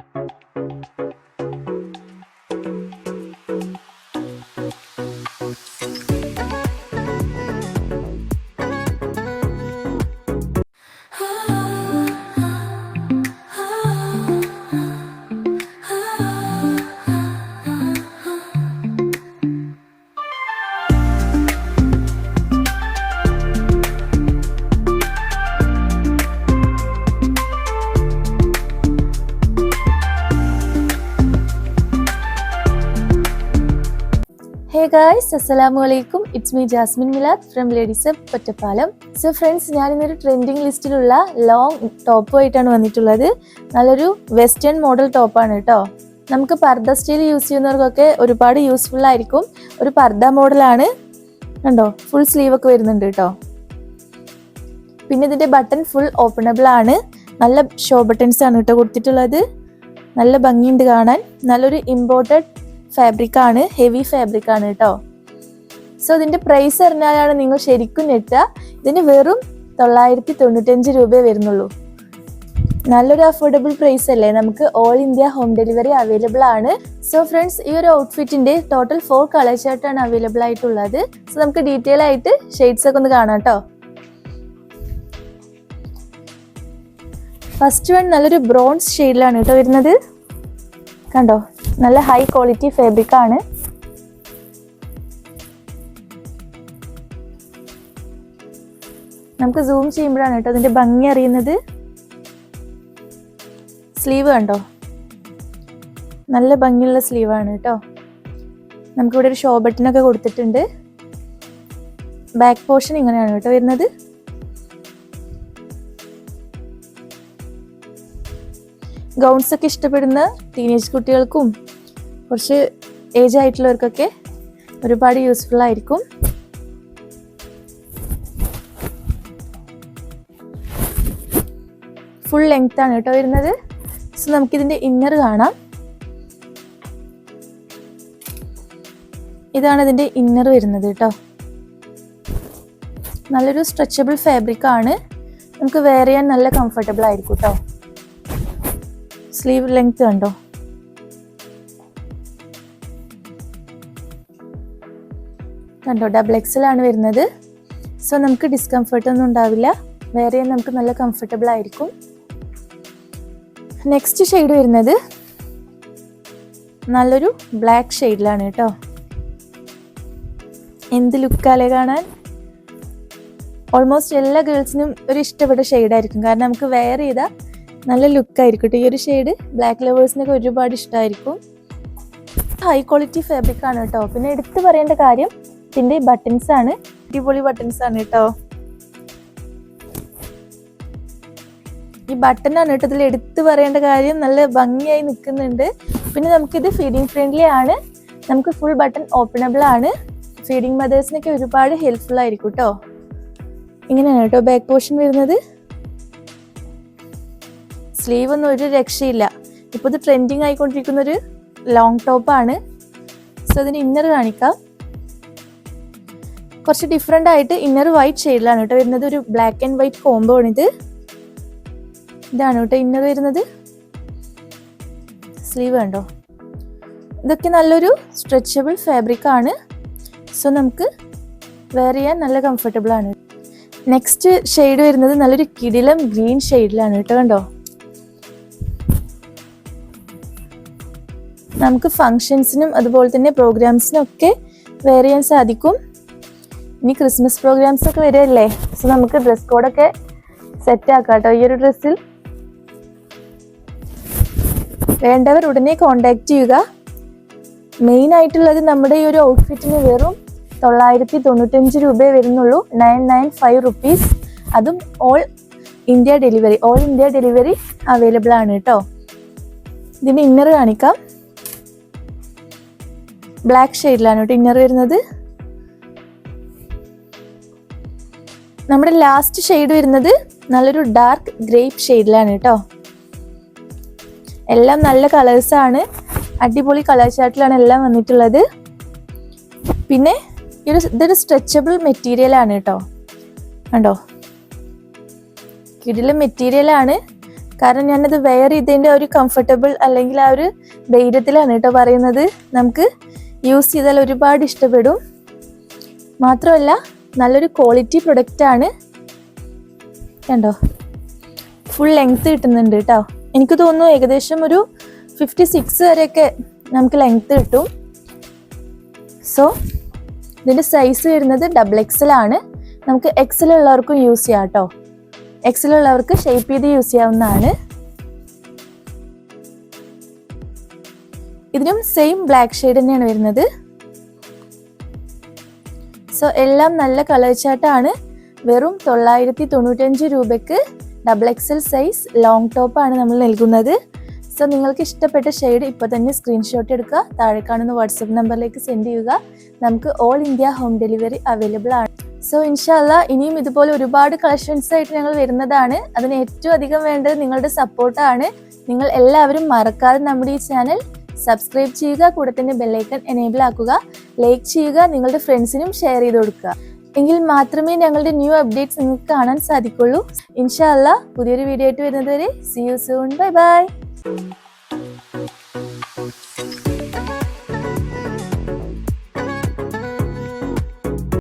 ഹേ guys അസ്സലാമു അലൈക്കും it's me Jasmin Milad from ladies Ottapalam so friends ഞാൻ ഇന്നൊരു ട്രെൻഡിങ് ലിസ്റ്റിലുള്ള ലോങ് ടോപ്പുമായിട്ടാണ് വന്നിട്ടുള്ളത്. നല്ലൊരു വെസ്റ്റേൺ മോഡൽ ടോപ്പാണ് കേട്ടോ നമുക്ക് പർദ്ദ സ്റ്റൈൽ യൂസ് ചെയ്യുന്നവർക്കൊക്കെ ഒരുപാട് യൂസ്ഫുൾ ആയിരിക്കും. ഒരു പർദ്ദ മോഡലാണ് കണ്ടോ? ഫുൾ സ്ലീവ് ഒക്കെ വരുന്നുണ്ട് കേട്ടോ പിന്നെ ഇതിന്റെ ബട്ടൺ ഫുൾ ഓപ്പണബിൾ ആണ്. നല്ല ഷോ ബട്ടൺസ് ആണ് കേട്ടോ കൊടുത്തിട്ടുള്ളത്. നല്ല ഭംഗിയുണ്ട് കാണാൻ. നല്ലൊരു ഇമ്പോർട്ടഡ് ഫാബ്രിക് ആണ് ഹെവി ഫാബ്രിക് ആണ് കേട്ടോ സോ ഇതിന്റെ പ്രൈസ് അറിഞ്ഞാലാണ് നിങ്ങൾ ശരിക്കും ഞെട്ടുക. ഇതിന് വെറും തൊള്ളായിരത്തി തൊണ്ണൂറ്റഞ്ച് രൂപയെ വരുന്നുള്ളൂ. നല്ലൊരു അഫോർഡബിൾ പ്രൈസ് അല്ലേ? നമുക്ക് all India home delivery available ആണ്. സോ ഫ്രണ്ട്സ് ഈ ഒരു ഔട്ട്ഫിറ്റിന്റെ ടോട്ടൽ ഫോർ കളർ ഷർട്ടാണ് അവൈലബിൾ ആയിട്ടുള്ളത്. സോ നമുക്ക് ഡീറ്റെയിൽ ആയിട്ട് ഷെയ്ഡ്സ് ഒക്കെ ഒന്ന് കാണാം കേട്ടോ ഫസ്റ്റ് വൺ നല്ലൊരു ബ്രോൺസ് ഷെയ്ഡിലാണ് കേട്ടോ വരുന്നത്. കണ്ടോ? നല്ല ഹൈ ക്വാളിറ്റി ഫാബ്രിക് ആണ്. നമുക്ക് സൂം ചെയ്യുമ്പോഴാണ് കേട്ടോ അതിന്റെ ഭംഗി അറിയുന്നത്. സ്ലീവ് കണ്ടോ? നല്ല ഭംഗിയുള്ള സ്ലീവ് ആണ് കേട്ടോ. നമുക്കിവിടെ ഒരു ഷോ ബട്ടൺ ഒക്കെ കൊടുത്തിട്ടുണ്ട്. ബാക്ക് പോർഷൻ ഇങ്ങനെയാണ് കേട്ടോ വരുന്നത്. ഗൗൺസ് ഒക്കെ ഇഷ്ടപ്പെടുന്ന ടീനേജ് കുട്ടികൾക്കും കുറച്ച് ഏജ് ആയിട്ടുള്ളവർക്കൊക്കെ ഒരുപാട് യൂസ്ഫുൾ ആയിരിക്കും. ഫുൾ ലെങ്ത് ആണ് കേട്ടോ വരുന്നത്. സോ നമുക്കിതിന്റെ ഇന്നർ കാണാം. ഇതാണ് ഇതിന്റെ ഇന്നർ വരുന്നത് കേട്ടോ. നല്ലൊരു സ്ട്രെച്ചബിൾ ഫാബ്രിക് ആണ്. നമുക്ക് വെയർ ചെയ്യാൻ നല്ല കംഫർട്ടബിൾ ആയിരിക്കും കേട്ടോ. സ്ലീവ് ലെങ്ത് കണ്ടോ? കണ്ടോ? ഡബിൾ എക്സൽ ആണ് വരുന്നത്. സോ നമുക്ക് ഡിസ്കംഫർട്ട് ഒന്നും ഉണ്ടാവില്ല. വേറെ നമുക്ക് നല്ല കംഫർട്ടബിൾ ആയിരിക്കും. നെക്സ്റ്റ് ഷെയ്ഡ് വരുന്നത് നല്ലൊരു ബ്ലാക്ക് ഷെയ്ഡിലാണ് കേട്ടോ. എന്ത് ലുക്കാലേ കാണാൻ? ഓൾമോസ്റ്റ് എല്ലാ ഗേൾസിനും ഒരു ഇഷ്ടപ്പെട്ട ഷെയ്ഡായിരിക്കും കാരണം നമുക്ക് വെയർ ചെയ്താൽ നല്ല ലുക്കായിരിക്കും ഈ ഒരു ഷെയ്ഡ് ബ്ലാക്ക് ലവേഴ്സിനൊക്കെ ഒരുപാട് ഇഷ്ടമായിരിക്കും ഹൈ ക്വാളിറ്റി ഫാബ്രിക് ആണ് കേട്ടോ. പിന്നെ എടുത്തു പറയേണ്ട കാര്യം ഇതിന്റെ ബട്ടൺസ് ആണ്. അടിപൊളി ബട്ടൺസ് ആണ് കേട്ടോ. ഈ ബട്ടനാണ് കേട്ടോ ഇതിൽ എടുത്തു പറയേണ്ട കാര്യം. നല്ല ഭംഗിയായി നിൽക്കുന്നുണ്ട്. പിന്നെ നമുക്കിത് ഫീഡിങ് ഫ്രണ്ട്ലി ആണ്. നമുക്ക് ഫുൾ ബട്ടൺ ഓപ്പണബിൾ ആണ്. ഫീഡിങ് മദേഴ്സിനൊക്കെ ഒരുപാട് ഹെൽപ്ഫുൾ ആയിരിക്കും കേട്ടോ. ഇങ്ങനെയാണ് കേട്ടോ ബാക്ക് പോർഷൻ വരുന്നത്. സ്ലീവ് ഒന്നും ഒരു രക്ഷയില്ല. ഇപ്പോൾ ഇത് ട്രെൻഡിങ് ആയിക്കൊണ്ടിരിക്കുന്ന ഒരു ലോങ് ടോപ്പാണ് സോ അതിന് ഇന്നർ കാണിക്കാം. കുറച്ച് ഡിഫറെന്റ് ആയിട്ട് ഇന്നർ വൈറ്റ് ഷെയ്ഡിലാണ് കേട്ടോ വരുന്നത്. ഒരു ബ്ലാക്ക് ആൻഡ് വൈറ്റ് കോംബോ ആണിത് ഇതാണ് കേട്ടോ ഇന്നർ വരുന്നത്. സ്ലീവ് കണ്ടോ? ഇതൊക്കെ നല്ലൊരു സ്ട്രെച്ചബിൾ ഫാബ്രിക് ആണ്. സോ നമുക്ക് വെയർ ചെയ്യാൻ നല്ല കംഫർട്ടബിൾ ആണ്. നെക്സ്റ്റ് ഷെയ്ഡ് വരുന്നത് നല്ലൊരു കിടിലം ഗ്രീൻ ഷെയ്ഡിലാണ് കേട്ടോ കണ്ടോ? നമുക്ക് ഫങ്ഷൻസിനും അതുപോലെ തന്നെ പ്രോഗ്രാംസിനും ഒക്കെ വെയർ ചെയ്യാൻ സാധിക്കും. ഇനി ക്രിസ്മസ് പ്രോഗ്രാംസ് ഒക്കെ വരികയല്ലേ സോ നമുക്ക് ഡ്രസ് കോഡൊക്കെ സെറ്റ് ആക്കാം കേട്ടോ ഈ ഒരു ഡ്രസ്സിൽ വേണ്ടവർ ഉടനെ കോണ്ടാക്ട് ചെയ്യുക. മെയിൻ ആയിട്ടുള്ളത് നമ്മുടെ ഈ ഒരു ഔട്ട്ഫിറ്റിന് വെറും തൊള്ളായിരത്തി തൊണ്ണൂറ്റഞ്ച് രൂപയെ വരുന്നുള്ളൂ. നയൻ നയൻ ഫൈവ് റുപ്പീസ് അതും all India delivery all India delivery available ആണ് കേട്ടോ. ഇതിന് ഇന്നർ കാണിക്കാം. ബ്ലാക്ക് ഷെയ്ഡിലാണ് കേട്ടോ ഇന്നർ വരുന്നത്. നമ്മുടെ ലാസ്റ്റ് ഷെയ്ഡ് വരുന്നത് നല്ലൊരു ഡാർക്ക് ഗ്രേപ്പ് ഷെയ്ഡിലാണ് കേട്ടോ. എല്ലാം നല്ല കളേഴ്സാണ് അടിപൊളി കളർ ചാർട്ടിലാണ് എല്ലാം വന്നിട്ടുള്ളത്. പിന്നെ ഇതൊരു ഇതൊരു സ്ട്രെച്ചബിൾ മെറ്റീരിയൽ ആണ് കേട്ടോ. കണ്ടോ? കിടിലും മെറ്റീരിയൽ ആണ്. കാരണം ഞാനത് വെയർ ചെയ്തതിന്റെ ഒരു കംഫർട്ടബിൾ അല്ലെങ്കിൽ ആ ഒരു ധൈര്യത്തിലാണ് കേട്ടോ പറയുന്നത്. നമുക്ക് യൂസ് ചെയ്താൽ ഒരുപാട് ഇഷ്ടപ്പെടും. മാത്രമല്ല നല്ലൊരു ക്വാളിറ്റി പ്രൊഡക്റ്റ് ആണ്. കണ്ടോ? ഫുൾ ലെങ്ത് കിട്ടുന്നുണ്ട് കേട്ടോ എനിക്ക് തോന്നുന്നു ഏകദേശം ഒരു ഫിഫ്റ്റി സിക്സ് വരെയൊക്കെ നമുക്ക് ലെങ്ത് കിട്ടും. സോ ഇതിന്റെ സൈസ് വരുന്നത് ഡബിൾ എക്സൽ ആണ്. നമുക്ക് എക്സൽ ഉള്ളവർക്കും യൂസ് ചെയ്യാം കേട്ടോ എക്സൽ ഉള്ളവർക്ക് ഷേപ്പ് ചെയ്ത് യൂസ് ചെയ്യാവുന്നതാണ്. ഇതിനും സെയിം ബ്ലാക്ക് ഷെയ്ഡ് തന്നെയാണ് വരുന്നത്. സോ എല്ലാം നല്ല കളർ ചാർട്ടാണ് വെറും തൊള്ളായിരത്തി തൊണ്ണൂറ്റഞ്ച് രൂപയ്ക്ക് ഡബിൾ എക്സൽ സൈസ് ലോങ് ടോപ്പാണ് നമ്മൾ നൽകുന്നത്. സോ നിങ്ങൾക്ക് ഇഷ്ടപ്പെട്ട ഷെയ്ഡ് ഇപ്പോൾ തന്നെ സ്ക്രീൻഷോട്ട് എടുക്കുക. താഴെ കാണുന്ന വാട്സപ്പ് നമ്പറിലേക്ക് സെൻഡ് ചെയ്യുക. നമുക്ക് all India home delivery available ആണ്. സോ ഇൻഷാല്ല ഇനിയും ഇതുപോലെ ഒരുപാട് കളക്ഷൻസ് ആയിട്ട് ഞങ്ങൾ വരുന്നതാണ്. അതിന് ഏറ്റവും അധികം വേണ്ടത് നിങ്ങളുടെ സപ്പോർട്ടാണ് നിങ്ങൾ എല്ലാവരും മറക്കാതെ നമ്മുടെ ഈ ചാനൽ സബ്സ്ക്രൈബ് ചെയ്യുക കൂടെ തന്നെ ബെല്ലൈക്കൺ എനേബിൾ ആക്കുക ലൈക്ക് ചെയ്യുക നിങ്ങളുടെ ഫ്രണ്ട്സിനും ഷെയർ ചെയ്ത് കൊടുക്കുക. എങ്കിൽ മാത്രമേ ഞങ്ങളുടെ ന്യൂ അപ്ഡേറ്റ്സ് നിങ്ങൾക്ക് കാണാൻ സാധിക്കുള്ളൂ ഇൻഷാല്ല പുതിയൊരു വീഡിയോ ആയിട്ട് വരുന്നത് വരെ. See you soon bye bye